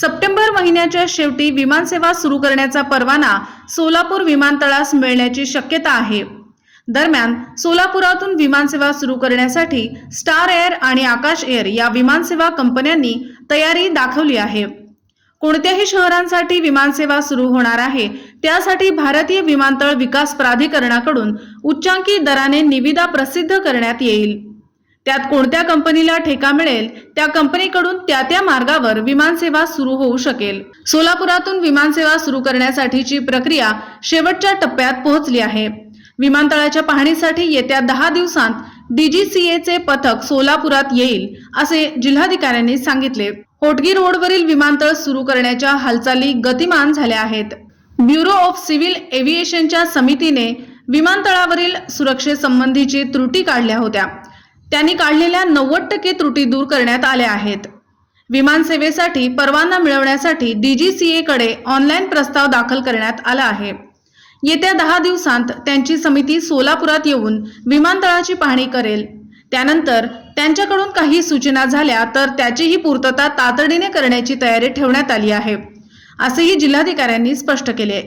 September महिन्याच्या शेवटी विमानसेवा सुरू करण्याचा परवाना सोलापूर विमानतळास मिळण्याची शक्यता आहे. दरम्यान सोलापुरातून विमानसेवा सुरू करण्यासाठी स्टार एअर आणि आकाश एअर या विमानसेवा कंपन्यांनी तयारी दाखवली आहे. कोणत्याही शहरांसाठी विमानसेवा सुरू होणार आहे त्यासाठी भारतीय विमानतळ विकास प्राधिकरणाकडून उच्चांकी दराने निविदा प्रसिद्ध करण्यात येईल. त्यात कोणत्या कंपनीला ठेका मिळेल त्या कंपनीकडून त्या त्या मार्गावर विमानसेवा सुरू होऊ शकेल. सोलापुरातून विमानसेवा सुरू करण्यासाठीची प्रक्रिया शेवटच्या टप्प्यात पोहोचली आहे. विमानतळाच्या पाहणीसाठी येत्या दहा दिवसांत डीजीसीएचे पथक सोलापुरात येईल असे जिल्हाधिकाऱ्यांनी सांगितले. होटगी रोडवरील विमानतळ सुरू करण्याच्या हालचाली गतिमान झाल्या आहेत. ब्युरो ऑफ सिव्हिल एव्हिएशनच्या समितीने विमानतळावरील सुरक्षेसंबंधीची त्रुटी काढल्या होत्या. त्यांनी काढलेल्या नव्वद टक्के त्रुटी दूर करण्यात आल्या आहेत. विमानसेवेसाठी परवाना मिळवण्यासाठी डीजीसीए कडे ऑनलाईन प्रस्ताव दाखल करण्यात आला आहे. येत्या दहा दिवसांत त्यांची समिती सोलापुरात येऊन विमानतळाची पाहणी करेल. त्यानंतर त्यांच्याकडून काही सूचना झाल्या तर त्याचीही पूर्तता तातडीने करण्याची तयारी ठेवण्यात आली आहे असेही जिल्हाधिकाऱ्यांनी स्पष्ट केले.